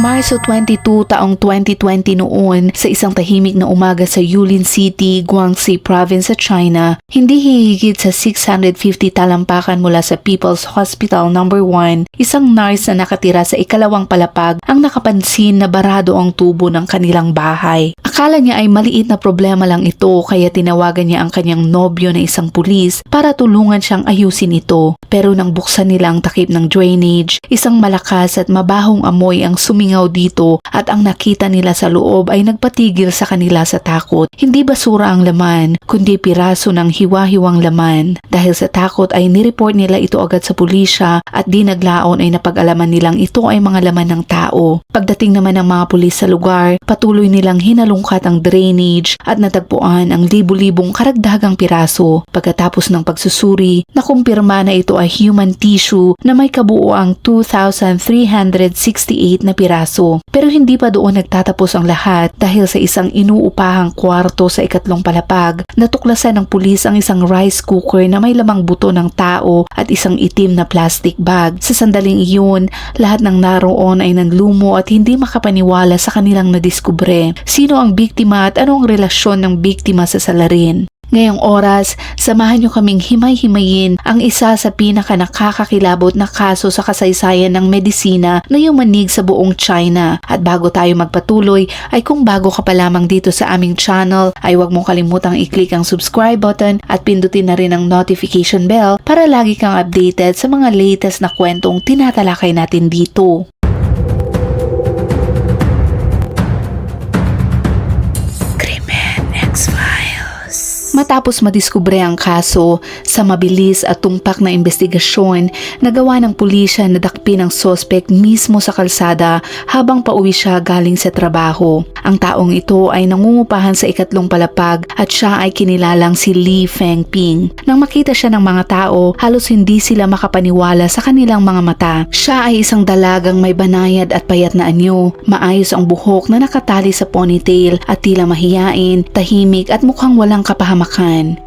Marso 22 taong 2020 noon sa isang tahimik na umaga sa Yulin City, Guangxi Province sa China, hindi hihigit sa 650 talampakan mula sa People's Hospital No. 1, isang nurse na nakatira sa ikalawang palapag ang nakapansin na barado ang tubo ng kanilang bahay. Akala niya ay maliit na problema lang ito kaya tinawagan niya ang kanyang nobyo na isang pulis para tulungan siyang ayusin ito. Pero nang buksan nila ang takip ng drainage, isang malakas at mabahong amoy ang sumingaw dito at ang nakita nila sa loob ay nagpatigil sa kanila sa takot. Hindi basura ang laman, kundi piraso ng hiwa-hiwang laman. Dahil sa takot ay nireport nila ito agad sa pulisya at di naglaon ay napag-alaman nilang ito ay mga laman ng tao. Pagdating naman ng mga pulis sa lugar, patuloy nilang hinalungkat ang drainage at natagpuan ang libu-libong karagdagang piraso. Pagkatapos ng pagsusuri, nakumpirma na ito ay human tissue na may kabuoang 2,368 na piraso. Pero hindi pa doon nagtatapos ang lahat dahil sa isang inuupahang kwarto sa ikatlong palapag, natuklasan ng pulis ang isang rice cooker na may lamang buto ng tao at isang itim na plastic bag. Sa sandaling iyon, lahat ng naroon ay nanlumo at hindi makapaniwala sa kanilang nadiskubre. Sino ang biktima at ano ang relasyon ng biktima sa salarin? Ngayong oras, samahan niyo kaming himay-himayin ang isa sa pinaka nakakakilabot na kaso sa kasaysayan ng medisina na yumanig sa buong China. At bago tayo magpatuloy, ay kung bago ka pa lamang dito sa aming channel, ay huwag mong kalimutang i-click ang subscribe button at pindutin na rin ang notification bell para lagi kang updated sa mga latest na kwentong tinatalakay natin dito. Matapos madiskubre ang kaso, sa mabilis at tumpak na investigasyon, nagawa ng pulisya na dakpin ang sospek mismo sa kalsada habang pauwi siya galing sa trabaho. Ang taong ito ay nangungupahan sa ikatlong palapag at siya ay kinilalang si Li Fengping. Nang makita siya ng mga tao, halos hindi sila makapaniwala sa kanilang mga mata. Siya ay isang dalagang may banayad at payat na anyo, maayos ang buhok na nakatali sa ponytail at tila mahiyain, tahimik at mukhang walang kapahamakan.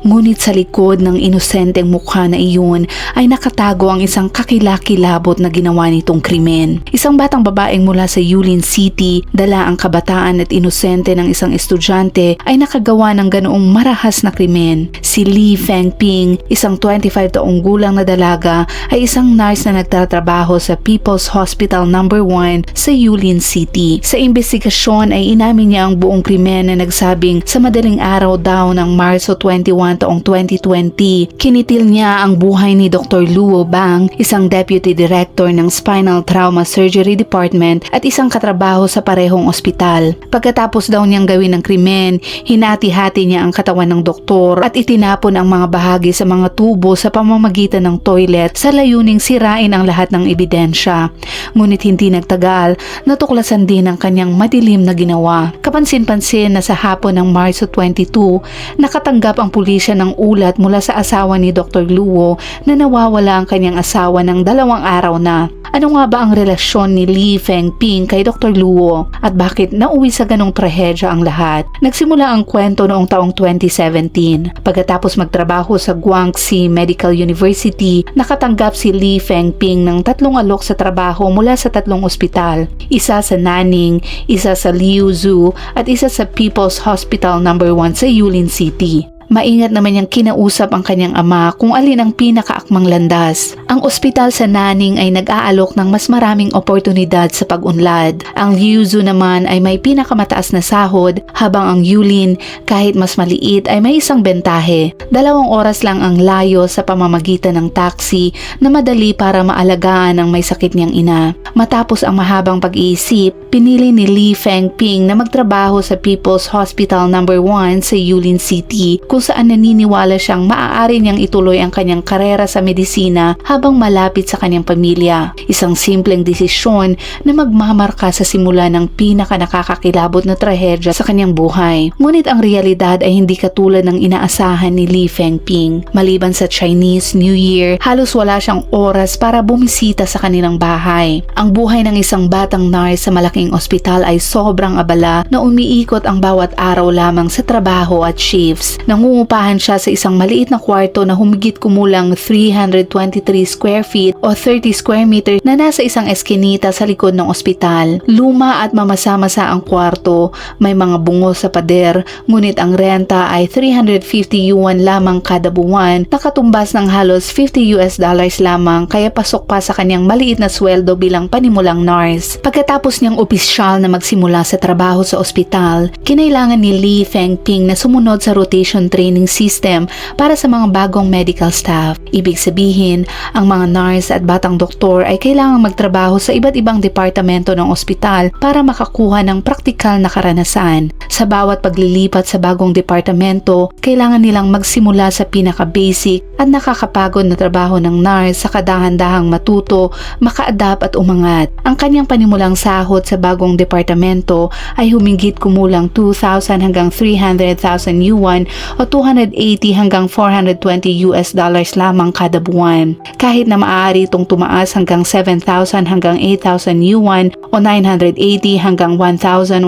Ngunit sa likod ng inosenteng mukha na iyon ay nakatago ang isang kakilakilabot na ginawa nitong krimen. Isang batang babaeng mula sa Yulin City, dala ang kabataan at inosente ng isang estudyante ay nakagawa ng ganoong marahas na krimen. Si Li Fengping, isang 25 taong gulang na dalaga, ay isang nurse na nagtatrabaho sa People's Hospital No. 1 sa Yulin City. Sa investigasyon ay inamin niya ang buong krimen na nagsabing sa madaling araw daw ng Marso 21 taong 2020, kinitil niya ang buhay ni Dr. Luo Bang, isang deputy director ng Spinal Trauma Surgery Department at isang katrabaho sa parehong ospital. Pagkatapos daw niyang gawin ng krimen, hinati-hati niya ang katawan ng doktor at itinapon ang mga bahagi sa mga tubo sa pamamagitan ng toilet sa layuning sirain ang lahat ng ebidensya. Ngunit hindi nagtagal, natuklasan din ang kanyang madilim na ginawa. Kapansin-pansin na sa hapon ng Marso 22, nakatanggap ang pulisya ng ulat mula sa asawa ni Dr. Luo na nawawala ang kanyang asawa ng dalawang araw na. Ano nga ba ang relasyon ni Li Fengping kay Dr. Luo at bakit nauwi sa ganong trahedya ang lahat? Nagsimula ang kwento noong taong 2017. Pagkatapos magtrabaho sa Guangxi Medical University, nakatanggap si Li Fengping ng tatlong alok sa trabaho mula sa tatlong ospital. Isa sa Nanning, isa sa Liuzhou at isa sa People's Hospital No. 1 sa Yulin City. Maingat naman niyang kinausap ang kanyang ama kung alin ang pinakaakmang landas. Ang ospital sa Naning ay nag-aalok ng mas maraming oportunidad sa pag-unlad. Ang Liuzhou naman ay may pinakamataas na sahod habang ang Yulin kahit mas maliit ay may isang bentahe. Dalawang oras lang ang layo sa pamamagitan ng taxi na madali para maalagaan ang may sakit niyang ina. Matapos ang mahabang pag-iisip, pinili ni Li Fengping na magtrabaho sa People's Hospital No. 1 sa Yulin City kung saan naniniwala siyang maaari niyang ituloy ang kanyang karera sa medisina habang malapit sa kanyang pamilya. Isang simpleng desisyon na magmamarka sa simula ng pinaka nakakakilabot na trahedya sa kanyang buhay. Ngunit ang realidad ay hindi katulad ng inaasahan ni Li Fengping. Maliban sa Chinese New Year, halos wala siyang oras para bumisita sa kanilang bahay. Ang buhay ng isang batang nurse sa malaking tanging ospital ay sobrang abala na umiikot ang bawat araw lamang sa trabaho at shifts. Nangungupahan siya sa isang maliit na kwarto na humigit kumulang 323 square feet o 30 square meter na nasa isang eskinita sa likod ng ospital. Luma at mamasa-masa ang kwarto, may mga bungo sa pader, ngunit ang renta ay 350 yuan lamang kada buwan, nakatumbas ng halos 50 US dollars lamang kaya pasok pa sa kanyang maliit na sweldo bilang panimulang nurse. Pagkatapos niyang opisyal na magsimula sa trabaho sa ospital, kinailangan ni Lee Fengping na sumunod sa rotation training system para sa mga bagong medical staff. Ibig sabihin, ang mga nurse at batang doktor ay kailangang magtrabaho sa iba't ibang departamento ng ospital para makakuha ng praktikal na karanasan. Sa bawat paglilipat sa bagong departamento, kailangan nilang magsimula sa pinaka-basic at nakakapagod na trabaho ng nurse sa kadahan-dahang matuto, maka-adapt at umangat. Ang kanyang panimulang sahod sa bagong departamento ay humigit kumulang 2,000 hanggang 300,000 yuan o 280 hanggang 420 US dollars lamang kada buwan. Kahit na maaari itong tumaas hanggang 7,000 hanggang 8,000 yuan o 980 hanggang 1,120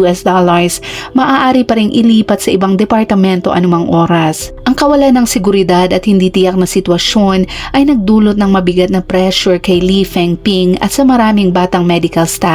US dollars, maaari pa ring ilipat sa ibang departamento anumang oras. Ang kawalan ng seguridad at hindi tiyak na sitwasyon ay nagdulot ng mabigat na pressure kay Li Fengping at sa maraming batang medical staff.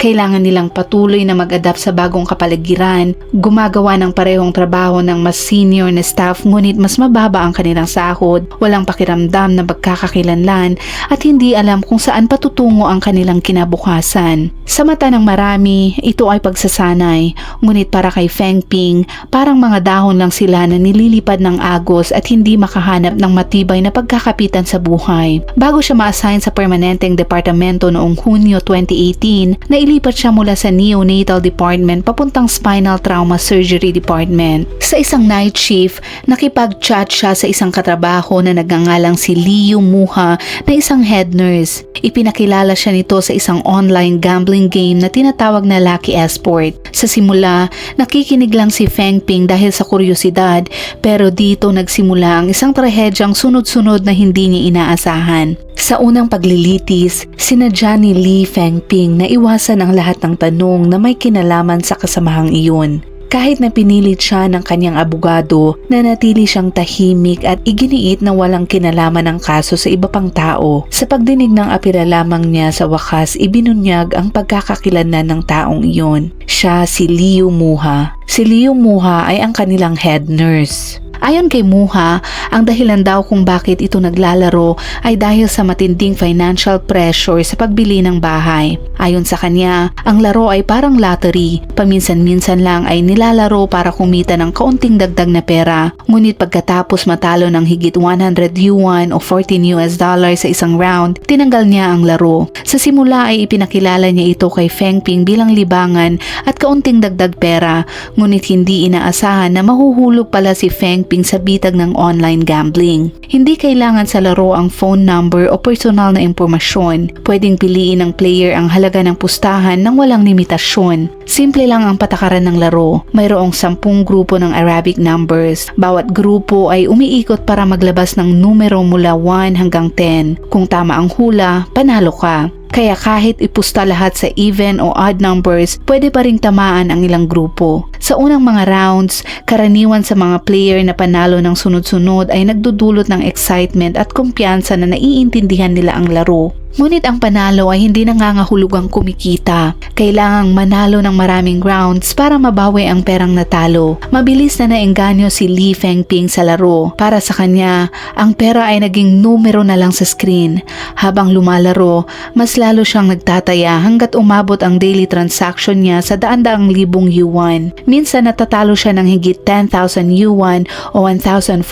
Kailangan nilang patuloy na mag-adapt sa bagong kapaligiran, gumagawa ng parehong trabaho ng mas senior na staff ngunit mas mababa ang kanilang sahod, walang pakiramdam na magkakakilanlan at hindi alam kung saan patutungo ang kanilang kinabukasan. Sa mata ng marami, ito ay pagsasanay, ngunit para kay Feng Ping, parang mga dahon lang sila na nililipad ng agos at hindi makahanap ng matibay na pagkakapitan sa buhay. Bago siya ma-assign sa permanenteng departamento noong Hunyo 2018, na Ilipat siya mula sa neonatal department papuntang spinal trauma surgery department. Sa isang night shift, nakipag-chat siya sa isang katrabaho na nagngangalang si Liu Muha na isang head nurse. Ipinakilala siya nito sa isang online gambling game na tinatawag na Lucky Esport. Sa simula, nakikinig lang si Feng Ping dahil sa kuryosidad pero dito nagsimula ang isang trahedyang sunod-sunod na hindi niya inaasahan. Sa unang paglilitis, sinadya ni Li Fengping na iwasan ang lahat ng tanong na may kinalaman sa kasamahang iyon. Kahit na pinilit siya ng kanyang abogado, nanatili siyang tahimik at iginiit na walang kinalaman ang kaso sa iba pang tao. Sa pagdinig ng apira lamang niya sa wakas, ibinunyag ang pagkakakilanlan ng taong iyon. Siya si Liu Muha. Si Liu Muha ay ang kanilang head nurse. Ayon kay Muha, ang dahilan daw kung bakit ito naglalaro ay dahil sa matinding financial pressure sa pagbili ng bahay. Ayon sa kanya, ang laro ay parang lottery. Paminsan-minsan lang ay nilalaro para kumita ng kaunting dagdag na pera. Ngunit pagkatapos matalo ng higit 100 yuan o 14 US dollars sa isang round, tinanggal niya ang laro. Sa simula ay ipinakilala niya ito kay Feng Ping bilang libangan at kaunting dagdag pera, ngunit hindi inaasahan na mahuhulog pala si Feng Ping sa bitag ng online gambling. Hindi kailangan sa laro ang phone number o personal na impormasyon. Pwedeng piliin ng player ang halaga ng pustahan ng walang limitasyon. Simple lang ang patakaran ng laro. Mayroong sampung grupo ng Arabic numbers. Bawat grupo ay umiikot para maglabas ng numero mula 1 hanggang 10. Kung tama ang hula, panalo ka. Kaya kahit ipusta lahat sa even o odd numbers, pwede pa ring tamaan ang ilang grupo. Sa unang mga rounds, karaniwan sa mga player na panalo ng sunod-sunod ay nagdudulot ng excitement at kumpiyansa na naiintindihan nila ang laro. Ngunit ang panalo ay hindi nangangahulugang kumikita. Kailangang manalo ng maraming rounds para mabawi ang perang natalo. Mabilis na naengganyo si Li Fengping sa laro. Para sa kanya, ang pera ay naging numero na lang sa screen. Habang lumalaro, mas lalo siyang nagtataya hanggat umabot ang daily transaction niya sa daan-daang libong yuan. Minsan natatalo siya ng higit 10,000 yuan o 1,400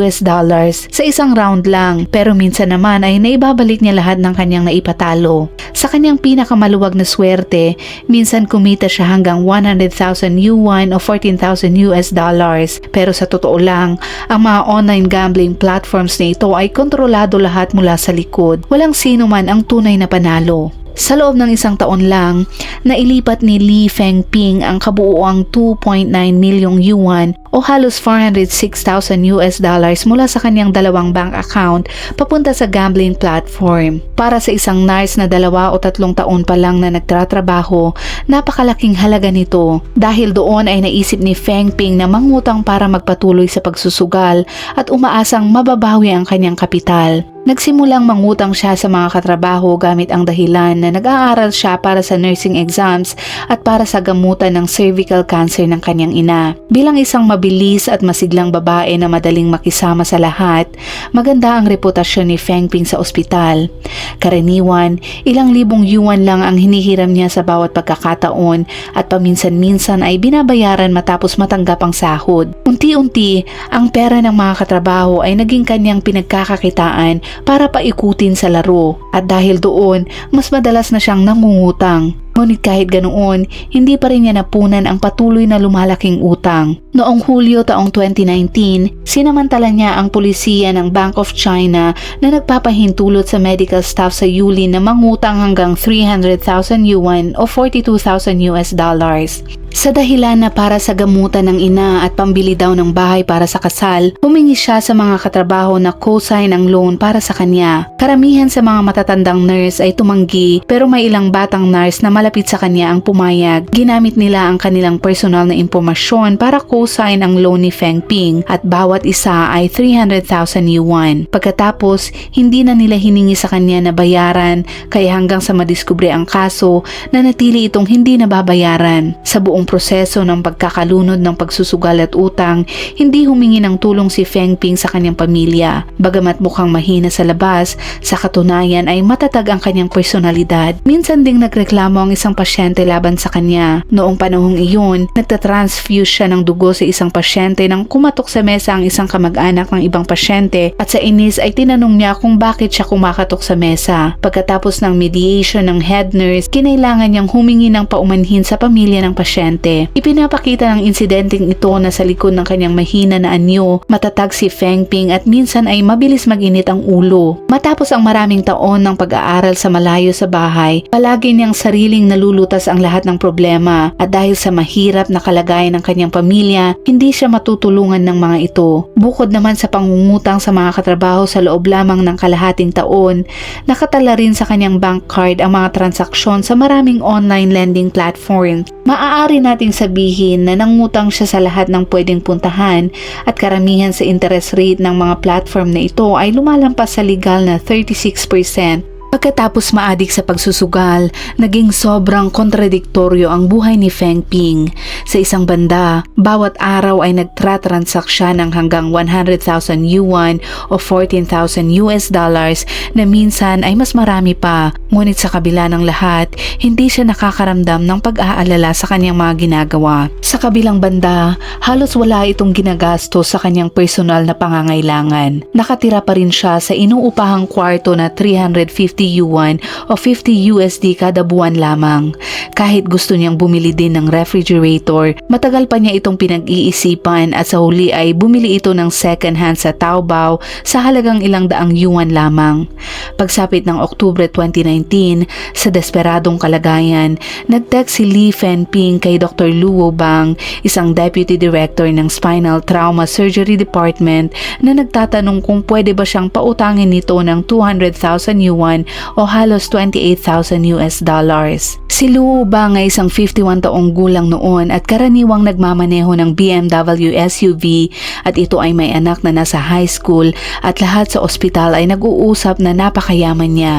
US dollars sa isang round lang pero minsan naman ay naibabalik niya lahat ng kanyang naipatalo. Sa kanyang pinakamaluwag na swerte, minsan kumita siya hanggang 100,000 yuan o 14,000 US dollars. Pero sa totoo lang, ang mga online gambling platforms na ito ay kontrolado lahat mula sa likod. Walang sino man ang tunay na panalo. Sa loob ng isang taon lang, nailipat ni Li Fengping ang kabuuang 2.9 milyong yuan o halos 406,000 US dollars mula sa kanyang dalawang bank account papunta sa gambling platform. Para sa isang nurse na dalawa o tatlong taon pa lang na nagtatrabaho, napakalaking halaga nito. Dahil doon ay naisip ni Feng Ping na mangutang para magpatuloy sa pagsusugal at umaasang mababawi ang kanyang kapital. Nagsimulang mangutang siya sa mga katrabaho gamit ang dahilan na nag-aaral siya para sa nursing exams at para sa gamutan ng cervical cancer ng kanyang ina. Bilang isang mabilis at masiglang babae na madaling makisama sa lahat, maganda ang reputasyon ni Feng Ping sa ospital. Karaniwan, ilang libong yuan lang ang hinihiram niya sa bawat pagkakataon at paminsan-minsan ay binabayaran matapos matanggap ang sahod. Unti-unti, ang pera ng mga katrabaho ay naging kanyang pinagkakakitaan para paikutin sa laro at dahil doon mas madalas na siyang nangungutang. Ngunit kahit ganoon, hindi pa rin niya napunan ang patuloy na lumalaking utang. Noong Hulyo taong 2019, sinamantala niya ang pulisiya ng Bank of China na nagpapahintulot sa medical staff sa Yuli na mangutang hanggang 300,000 yuan o 42,000 US dollars. Sa dahilan na para sa gamutan ng ina at pambili daw ng bahay para sa kasal, humingi siya sa mga katrabaho na co-sign ang loan para sa kanya. Karamihan sa mga matatandang nurse ay tumanggi pero may ilang batang nurse na malapit sa kanya ang pumayag. Ginamit nila ang kanilang personal na impormasyon para co-sign ang loan ni Feng Ping at bawat isa ay 300,000 yuan. Pagkatapos, hindi na nila hiningi sa kanya na bayaran kaya hanggang sa madiskubre ang kaso, nanatili itong hindi nababayaran. Sa buong proseso ng pagkakalunod ng pagsusugal at utang, hindi humingi ng tulong si Feng Ping sa kanyang pamilya. Bagamat mukhang mahina sa labas, sa katunayan ay matatag ang kanyang personalidad. Minsan ding nagreklamo ang isang pasyente laban sa kanya. Noong panahong iyon, nagtatransfuse siya ng dugo sa isang pasyente nang kumatok sa mesa ang isang kamag-anak ng ibang pasyente at sa inis ay tinanong niya kung bakit siya kumakatok sa mesa. Pagkatapos ng mediation ng head nurse, kinailangan niyang humingi ng paumanhin sa pamilya ng pasyente. Ipinapakita ng insidenteng ito na sa likod ng kanyang mahina na anyo, matatag si Feng Ping at minsan ay mabilis maginit ang ulo. Matapos ang maraming taon ng pag-aaral sa malayo sa bahay, palagi niyang sariling nalulutas ang lahat ng problema at dahil sa mahirap na kalagayan ng kanyang pamilya, hindi siya matutulungan ng mga ito. Bukod naman sa pangungutang sa mga katrabaho sa loob lamang ng kalahating taon, nakatala rin sa kanyang bank card ang mga transaksyon sa maraming online lending platforms. Maaari nating sabihin na nangutang siya sa lahat ng pwedeng puntahan at karamihan sa interest rate ng mga platform na ito ay lumalampas sa legal na 36%. Pagkatapos maadik sa pagsusugal, naging sobrang kontradiktoryo ang buhay ni Feng Ping. Sa isang banda, bawat araw ay nagtratransak siya ng hanggang 100,000 yuan o 14,000 US dollars na minsan ay mas marami pa. Ngunit sa kabila ng lahat, hindi siya nakakaramdam ng pag-aalala sa kanyang mga ginagawa. Sa kabilang banda, halos wala itong ginagasto sa kanyang personal na pangangailangan. Nakatira pa rin siya sa inuupahang kwarto na 350 yuan o 50 USD kada buwan lamang. Kahit gusto niyang bumili din ng refrigerator, matagal pa niya itong pinag-iisipan at sa huli ay bumili ito ng second hand sa Taobao sa halagang ilang daang yuan lamang. Pagsapit ng Oktubre 2019, sa desperadong kalagayan, nag-text si Li Fenping kay Dr. Luo Bang, isang deputy director ng Spinal Trauma Surgery Department na nagtatanong kung pwede ba siyang pautangin nito ng 200,000 yuan o halos 28,000 US dollars. Si Luo Bang ay isang 51 taong gulang noon at karaniwang nagmamaneho ng BMW SUV at ito ay may anak na nasa high school at lahat sa ospital ay nag-uusap na napakayaman niya.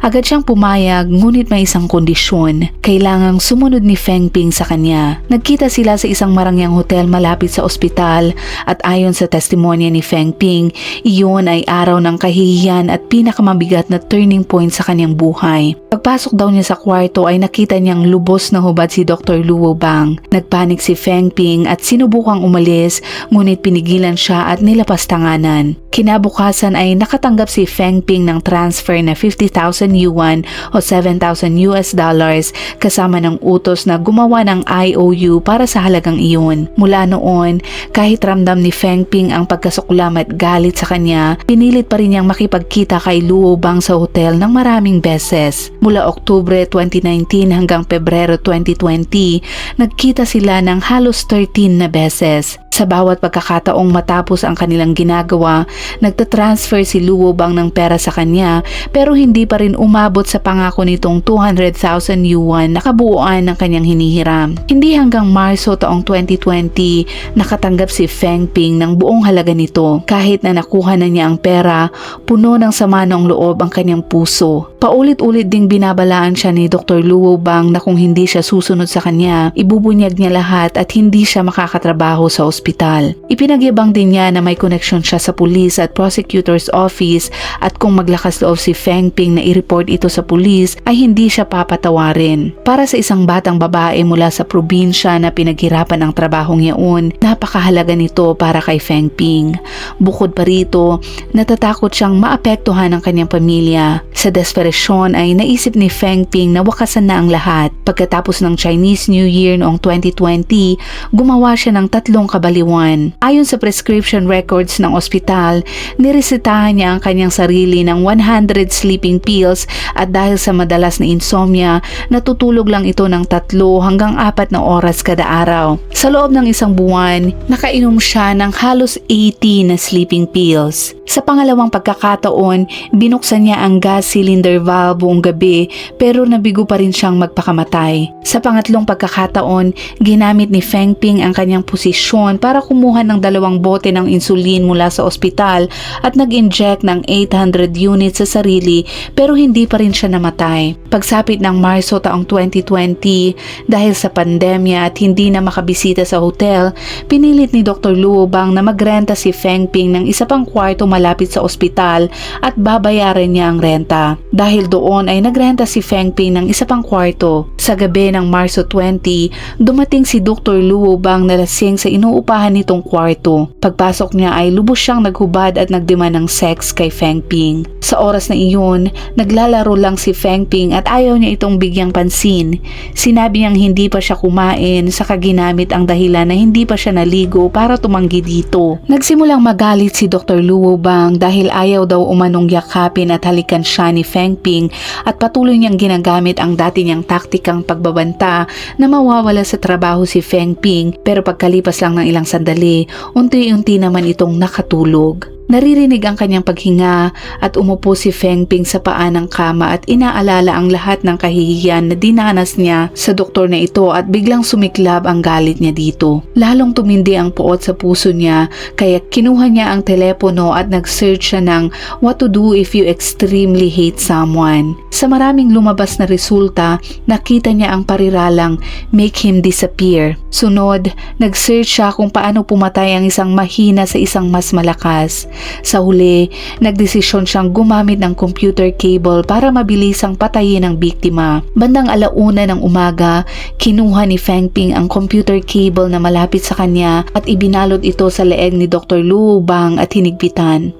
Agad siyang pumayag ngunit may isang kondisyon. Kailangang sumunod ni Feng Ping sa kanya. Nagkita sila sa isang marangyang hotel malapit sa ospital at ayon sa testimonya ni Feng Ping, iyon ay araw ng kahihiyan at pinakamabigat na turning point sa kanyang buhay. Pagpasok daw niya sa kwarto ay nakita niyang lubos na hubad si Dr. Luo Bang. Nagpanik si Feng Ping at sinubukang umalis ngunit pinigilan siya at nilapas tanganan. Kinabukasan ay nakatanggap si Feng Ping ng transfer na 50,000 yuan o 7,000 US dollars kasama ng utos na gumawa ng IOU para sa halagang iyon. Mula noon, kahit ramdam ni Feng Ping ang pagkasuklam at galit sa kanya, pinilit pa rin niyang makipagkita kay Luo Bang sa hotel ng maraming beses. Mula Oktubre 2019 hanggang Pebrero 2020, nagkita sila ng halos 13 na beses. Sa bawat pagkakataong matapos ang kanilang ginagawa, nagtatransfer si Luo Bang ng pera sa kanya pero hindi pa rin umabot sa pangako nitong 200,000 yuan na kabuuan ng kanyang hinihiram. Hindi hanggang Marso taong 2020 nakatanggap si Feng Ping ng buong halaga nito. Kahit na nakuha na niya ang pera, puno ng sama ng loob ang kanyang puso. Paulit-ulit ding binabalaan siya ni Dr. Luo Bang na kung hindi siya susunod sa kanya, ibubunyag niya lahat at hindi siya makakatrabaho sa ospital. Ipinagyabang din niya na may koneksyon siya sa pulis at prosecutor's office at kung maglakas loob si Feng Ping na i-report ito sa pulis ay hindi siya papatawarin. Para sa isang batang babae mula sa probinsya na pinaghirapan ang trabahong yaon, napakahalaga nito para kay Feng Ping. Bukod pa rito, natatakot siyang maapektuhan ang kanyang pamilya. Sa desperasyon ay naisip ni Feng Ping na wakasan na ang lahat. Pagkatapos ng Chinese New Year noong 2020, gumawa siya ng tatlong kabaliwan. Ayon sa prescription records ng ospital, niresetahan niya ang kanyang sarili ng 100 sleeping pills at dahil sa madalas na insomnia, natutulog lang ito ng tatlo hanggang apat na oras kada araw. Sa loob ng isang buwan, nakainom siya ng halos 80 na sleeping pills. Sa pangalawang pagkakataon, binuksan niya ang gas cylinder valve buong gabi pero nabigo pa rin siyang magpakamatay. Sa pangatlong pagkakataon, ginamit ni Feng Ping ang kanyang posisyon para kumuha ng dalawang bote ng insulin mula sa ospital at nag-inject ng 800 units sa sarili pero hindi pa rin siya namatay. Pagsapit ng Marso taong 2020, dahil sa pandemya at hindi na makabisita sa hotel, pinilit ni Dr. Luo Bang na magrenta si Feng Ping ng isa pang kwarto malapit sa ospital at babayaran niya ang renta. Dahil doon ay nagrenta si Feng Ping ng isa pang kwarto. Sa gabi ng Marso 20, dumating si Dr. Luo Bang na lasing sa inuupahan nitong kwarto. Pagpasok niya ay lubos siyang naghubad at nagdemand ng sex kay Feng Ping. Sa oras na iyon, naglalaro lang si Feng Ping at ayaw niya itong bigyang pansin. Sinabi niyang hindi pa siya kumain sa kaginamit ang dahilan na hindi pa siya naligo para tumanggi dito. Nagsimulang magalit si Dr. Luo Bang dahil ayaw daw umanong yakapin at halikan siya ni Feng Ping at patuloy niyang ginagamit ang dati niyang taktikang pagbabanta na mawawala sa trabaho si Feng Ping pero pagkalipas lang ng ilang sandali, unti-unti naman itong nakatulog. Naririnig ang kanyang paghinga at umupo si Feng Ping sa paa ng kama at inaalala ang lahat ng kahihiyan na dinanas niya sa doktor na ito at biglang sumiklab ang galit niya dito. Lalong tumindi ang puot sa puso niya kaya kinuha niya ang telepono at nag-search siya ng what to do if you extremely hate someone. Sa maraming lumabas na resulta, nakita niya ang pariralang make him disappear. Sunod, nag-search siya kung paano pumatay ang isang mahina sa isang mas malakas. Sa huli, nagdesisyon siyang gumamit ng computer cable para mabilisang patayin ang biktima. Bandang alauna ng umaga, kinuha ni Feng Ping ang computer cable na malapit sa kanya at ibinalot ito sa leeg ni Dr. Luo Bang at hinigpitan.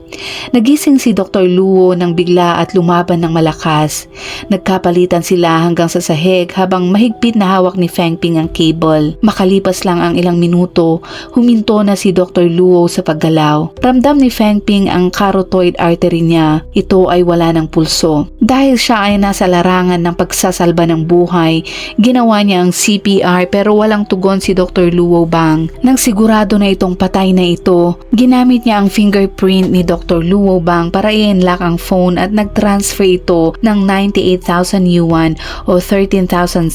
Nagising si Dr. Luo nang bigla at lumaban ng malakas. Nagkapalitan sila hanggang sa sahig habang mahigpit na hawak ni Feng Ping ang cable. Makalipas lang ang ilang minuto, huminto na si Dr. Luo sa paggalaw. Ramdam ni Feng Ping ang carotid artery niya. Ito ay wala ng pulso. Dahil siya ay nasa larangan ng pagsasalba ng buhay, ginawa niya ang CPR pero walang tugon si Dr. Luo Bang. Nang sigurado na itong patay na ito, ginamit niya ang fingerprint ni Dr. Luo Bang para i-unlock ang phone at nag-transfer ito ng 98,000 yuan o 13,700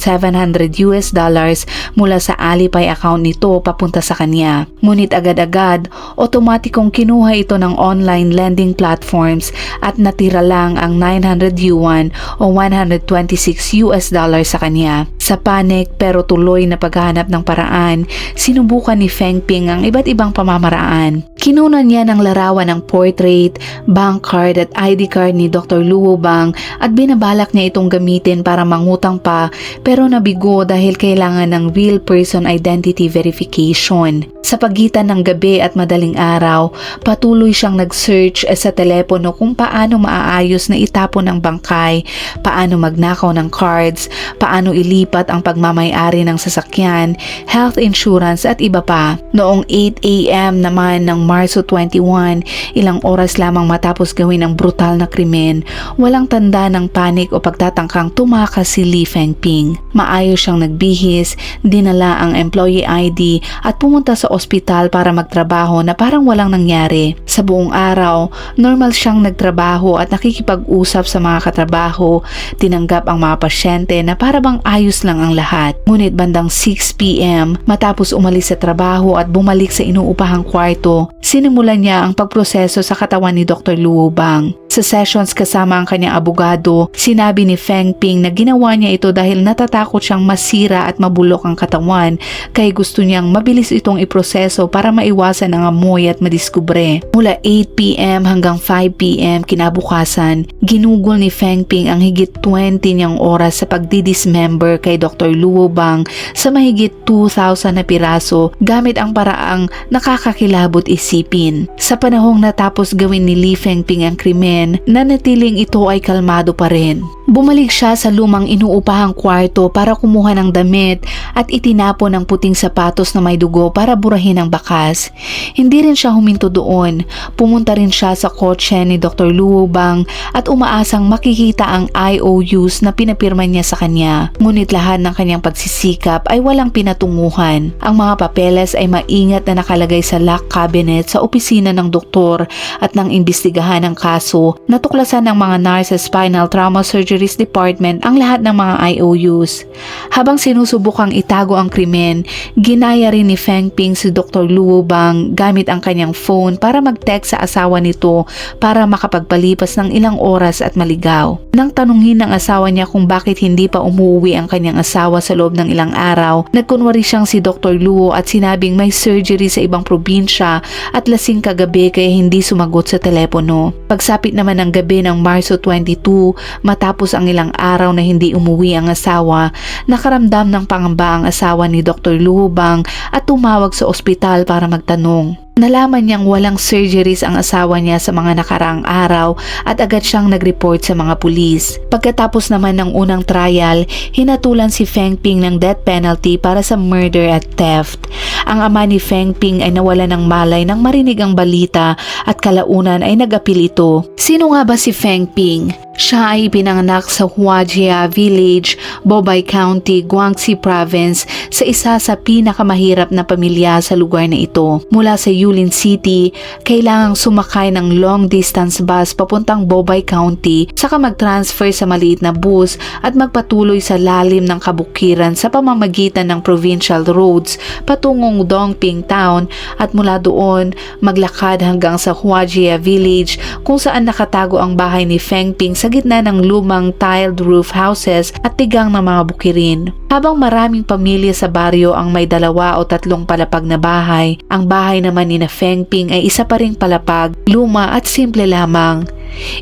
US dollars mula sa Alipay account nito papunta sa kanya. Ngunit agad-agad, otomatikong kinuha ito ng online lending platforms at natira lang ang 900 yuan o 126 US dollars sa kanya. Sa panic pero tuloy na paghahanap ng paraan, sinubukan ni Feng Ping ang iba't ibang pamamaraan. Kinunan niya ng larawan ng portrait, bank card at ID card ni Dr. Luo Bang at binabalak niya itong gamitin para mangutang pa pero nabigo dahil kailangan ng real person identity verification. Sa pagitan ng gabi at madaling araw, patuloy siyang nag-search sa telepono kung paano maaayos na itapon ang bangkay, paano magnakaw ng cards, paano ilipat ang pagmamayari ng sasakyan, health insurance at iba pa. Noong 8 a.m. naman ng Marso 21, ilang oras lamang matapos gawin ang brutal na krimen, walang tanda ng panik o pagtatangkang tumakas si Li Fengping. Maayos siyang nagbihis, dinala ang employee ID at pumunta sa ospital para magtrabaho na parang walang nangyari. Sa buong araw, normal siyang nagtrabaho at nakikipag-usap sa mga katrabaho, tinanggap ang mga pasyente na para ayos lang ang lahat. Ngunit bandang 6pm, matapos umalis sa trabaho at bumalik sa inuupahang kwarto, sinimulan niya ang pagproseso sa katawan ni Dr. Luo Bang. Sa sessions kasama ang kanyang abogado, sinabi ni Feng Ping na ginawa niya ito dahil natatakot siyang masira at mabulok ang katawan kaya gusto niyang mabilis itong iproseso para maiwasan ang amoy at madiskubre. Mula 8pm hanggang 5pm kinabukasan, ginugol ni Feng Ping ang higit 20 niyang oras sa pagdidismember kay Dr. Luo Bang sa mahigit 2,000 na piraso gamit ang paraang nakakakilabot isipin. Sa panahong natapos gawin ni Li Fengping ang krimen, nanatiling ito ay kalmado pa rin. Bumalik siya sa lumang inuupahang kwarto para kumuha ng damit at itinapon ang puting sapatos na may dugo para burahin ang bakas. Hindi rin siya huminto doon. Pumunta rin siya sa kotse ni Dr. Luo Bang at umaasang makikita ang IOUs na pinapirma niya sa kanya. Ngunit lahat ng kanyang pagsisikap ay walang pinatunguhan. Ang mga papeles ay maingat na nakalagay sa lock cabinet sa opisina ng doktor at nang imbestigahan ang kaso, natuklasan ng mga nurse sa spinal trauma surgeries department ang lahat ng mga IOUs. Habang sinusubukang itago ang krimen, ginaya rin ni Feng Ping si Dr. Luo Bang gamit ang kanyang phone para mag-text sa asawa nito para makapagpalipas ng ilang oras at maligaw. Nang tanungin ng asawa niya kung bakit hindi pa umuwi ang kanyang asawa sa loob ng ilang araw, nagkunwari siyang si Dr. Luo at sinabing may surgery sa ibang probinsya at lasing kagabi kaya hindi sumagot sa telepono. Pagsapit naman ng gabi ng Marso 22, matapos ang ilang araw na hindi umuwi ang asawa, nakaramdam ng pangamba ang asawa ni Dr. Luo Bang at tumawag sa ospital para magtanong. Nalaman niyang walang surgeries ang asawa niya sa mga nakaraang araw at agad siyang nag-report sa mga pulis. Pagkatapos naman ng unang trial, hinatulan si Feng Ping ng death penalty para sa murder at theft. Ang ama ni Feng Ping ay nawala ng malay nang marinig ang balita at kalaunan ay nag-apil ito. Sino nga ba si Feng Ping? Siya ay pinanganak sa Huajia Village, Bobay County, Guangxi Province sa isa sa pinakamahirap na pamilya sa lugar na ito. Mula sa Yulin City, kailangang sumakay ng long distance bus papuntang Bobay County saka mag-transfer sa maliit na bus at magpatuloy sa lalim ng kabukiran sa pamamagitan ng provincial roads patungong Dongping Town at mula doon maglakad hanggang sa Huajia Village kung saan nakatago ang bahay ni Feng Ping sa gitna ng lumang tiled roof houses at tigang ng mga bukirin. Habang maraming pamilya sa baryo ang may dalawa o tatlong palapag na bahay, ang bahay naman ni na Feng Ping ay isa pa ring palapag, luma at simple lamang.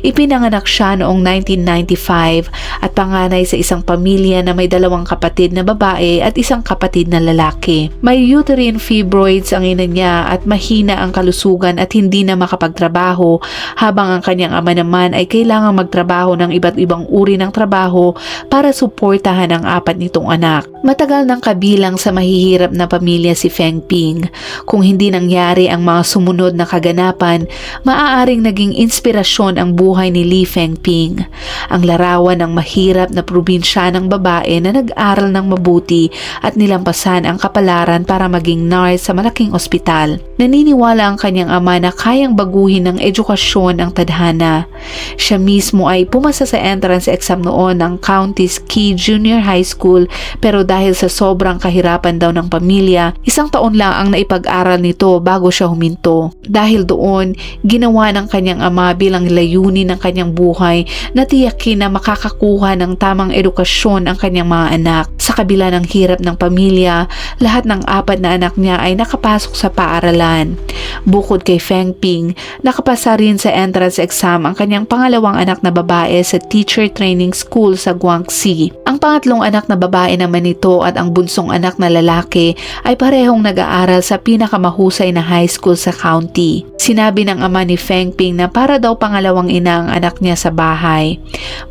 Ipinanganak siya noong 1995 at panganay sa isang pamilya na may dalawang kapatid na babae at isang kapatid na lalaki. May uterine fibroids ang ina niya at mahina ang kalusugan at hindi na makapagtrabaho habang ang kanyang ama naman ay kailangang magtrabaho ng iba't ibang uri ng trabaho para suportahan ang apat nitong anak. Matagal nang kabilang sa mahihirap na pamilya si Feng Ping. Kung hindi nangyari ang mga sumunod na kaganapan, maaaring naging inspirasyon ang buhay ni Li Fengping, ang larawan ng mahirap na probinsya ng babae na nag-aral ng mabuti at nilampasan ang kapalaran para maging nurse sa malaking ospital. Naniniwala ang kanyang ama na kayang baguhin ng edukasyon ang tadhana. Siya mismo ay pumasa sa entrance exam noon ng County's Key Junior High School pero dahil sa sobrang kahirapan daw ng pamilya, isang taon lang ang naipag-aral nito bago siya huminto. Dahil doon, ginawa ng kanyang ama bilang layunin ng kanyang buhay na tiyakin na makakakuha ng tamang edukasyon ang kanyang mga anak. Sa kabila ng hirap ng pamilya, lahat ng apat na anak niya ay nakapasok sa paaralan. Bukod kay Feng Ping, nakapasa rin sa entrance exam ang kanyang pangalawang anak na babae sa teacher training school sa Guangxi. Ang pangatlong anak na babae naman nito at ang bunsong anak na lalaki ay parehong nag-aaral sa pinakamahusay na high school sa county. Sinabi ng ama ni Feng Ping na para daw pangalawa dalawang ina ang anak niya sa bahay.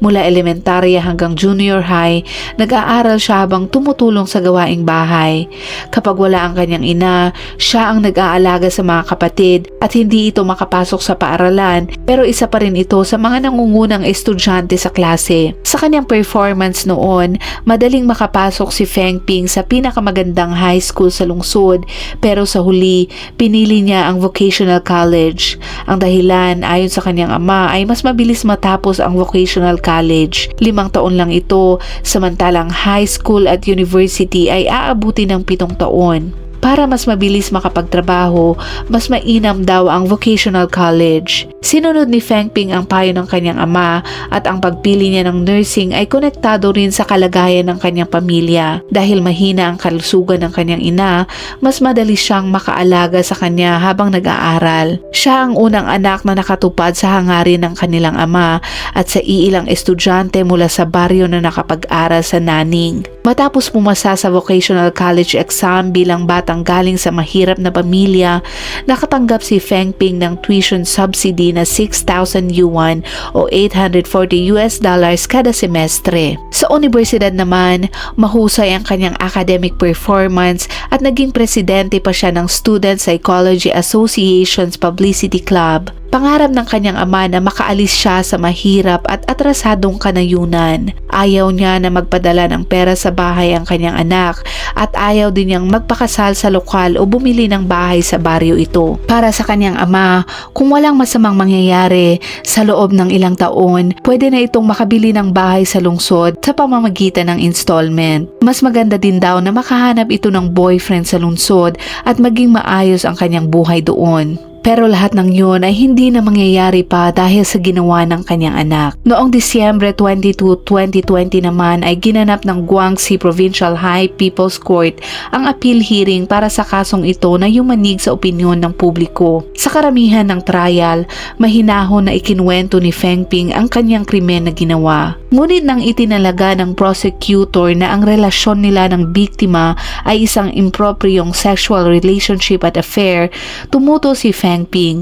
Mula elementarya hanggang junior high, nag-aaral siya habang tumutulong sa gawaing bahay. Kapag wala ang kanyang ina, siya ang nag-aalaga sa mga kapatid at hindi ito makapasok sa paaralan pero isa pa rin ito sa mga nangungunang estudyante sa klase. Sa kanyang performance noon, madaling makapasok si Feng Ping sa pinakamagandang high school sa lungsod pero sa huli, pinili niya ang vocational college. Ang dahilan ayon sa kanyang ama ay mas mabilis matapos ang vocational college. Limang taon lang ito, samantalang high school at university ay aabuti ng pitong taon. Para mas mabilis makapagtrabaho, mas mainam daw ang vocational college. Sinunod ni Feng Ping ang payo ng kanyang ama at ang pagpili niya ng nursing ay konektado rin sa kalagayan ng kanyang pamilya. Dahil mahina ang kalusugan ng kanyang ina, mas madali siyang makaalaga sa kanya habang nag-aaral. Siya ang unang anak na nakatupad sa hangarin ng kanilang ama at sa iilang estudyante mula sa baryo na nakapag-aral sa Naning. Matapos pumasa sa vocational college exam bilang batang galing sa mahirap na pamilya, nakatanggap si Feng Ping ng tuition subsidy na 6,000 yuan o 840 US dollars kada semestre. Sa universidad naman, mahusay ang kanyang academic performance at naging presidente pa siya ng Student Psychology Association's Publicity Club. Pangarap ng kanyang ama na makaalis siya sa mahirap at atrasadong kanayunan. Ayaw niya na magpadala ng pera sa bahay ang kanyang anak at ayaw din niyang magpakasal sa lokal o bumili ng bahay sa baryo ito. Para sa kanyang ama, kung walang masamang mangyayari sa loob ng ilang taon, pwede na itong makabili ng bahay sa lungsod sa pamamagitan ng installment. Mas maganda din daw na makahanap ito ng boyfriend sa lungsod at maging maayos ang kanyang buhay doon. Pero lahat ng yun ay hindi na mangyayari pa dahil sa ginawa ng kanyang anak. Noong Disyembre 22, 2020 naman ay ginanap ng Guangxi Provincial High People's Court ang appeal hearing para sa kasong ito na yumanig sa opinyon ng publiko. Sa karamihan ng trial, mahinahon na ikinwento ni Feng Ping ang kanyang krimen na ginawa. Ngunit nang itinalaga ng prosecutor na ang relasyon nila ng biktima ay isang impropriong sexual relationship at affair, tumuto si Feng Feng Ping.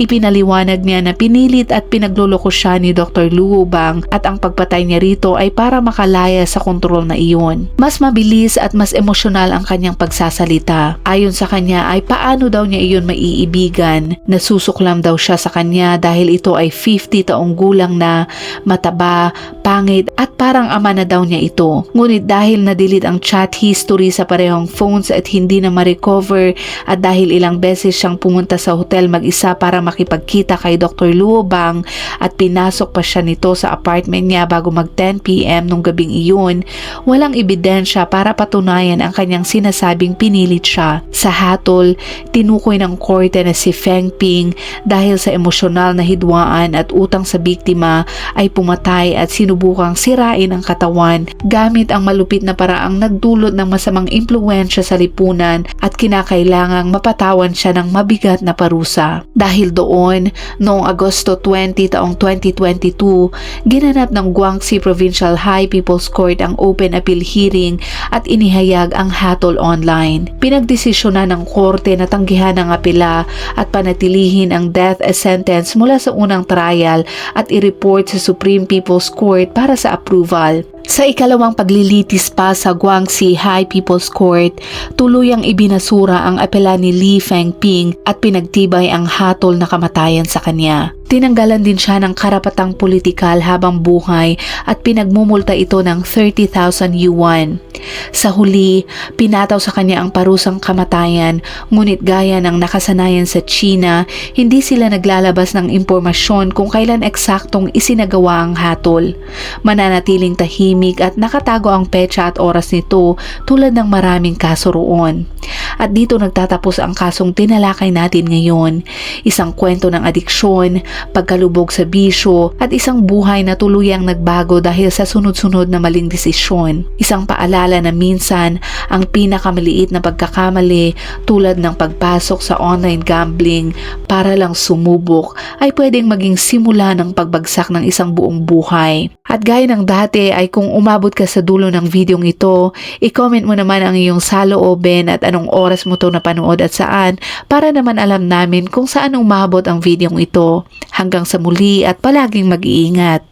Ipinaliwanag niya na pinilit at pinagluloko siya ni Dr. Luo Bang at ang pagpatay niya rito ay para makalaya sa kontrol na iyon. Mas mabilis at mas emosyonal ang kanyang pagsasalita. Ayon sa kanya ay paano daw niya iyon maiibigan. Nasusuklam daw siya sa kanya dahil ito ay 50 taong gulang na, mataba, pangit at parang ama na daw niya ito. Ngunit dahil na-delete ang chat history sa parehong phones at hindi na ma-recover at dahil ilang beses siyang pumunta sa hotel mag-isa para makipagkita kay Dr. Luo Bang at pinasok pa siya nito sa apartment niya bago mag 10pm nung gabing iyon, walang ebidensya para patunayan ang kanyang sinasabing pinilit siya. Sa hatol, tinukoy ng korte na si Feng Ping dahil sa emosyonal na hidwaan at utang sa biktima ay pumatay at sinubukang sirain ang katawan gamit ang malupit na paraang nagdulot ng masamang impluensya sa lipunan at kinakailangang mapatawan siya ng mabigat na parusa. Dahil doon, noong Agosto 20 taong 2022, ginanap ng Guangxi Provincial High People's Court ang open appeal hearing at inihayag ang hatol online. Pinagdesisyonan ng korte na tanggihan ang apela at panatilihin ang death sentence mula sa unang trial at i-report sa Supreme People's Court para sa approval. Sa ikalawang paglilitis pa sa Guangxi High People's Court, tuluyang ibinasura ang apela ni Li Fengping at pinagtibay ang hatol na kamatayan sa kanya. Tinanggalan din siya ng karapatang politikal habang buhay at pinagmumulta ito ng 30,000 yuan. Sa huli, pinataw sa kanya ang parusang kamatayan ngunit gaya ng nakasanayan sa China, hindi sila naglalabas ng impormasyon kung kailan eksaktong isinagawa ang hatol. Mananatiling tahimik at nakatago ang petsa at oras nito tulad ng maraming kaso roon. At dito nagtatapos ang kasong tinalakay natin ngayon. Isang kwento ng adiksyon, pagkalubog sa bisyo at isang buhay na tuluyang nagbago dahil sa sunod-sunod na maling desisyon. Isang paalala na minsan ang pinakamaliit na pagkakamali tulad ng pagpasok sa online gambling para lang sumubok ay pwedeng maging simula ng pagbagsak ng isang buong buhay. At gaya ng dati ay kung umabot ka sa dulo ng videong ito, i-comment mo naman ang iyong salooben at anong oras mo to napanood at saan para naman alam namin kung saan umabot ang videong ito. Hanggang sa muli at palaging mag-iingat.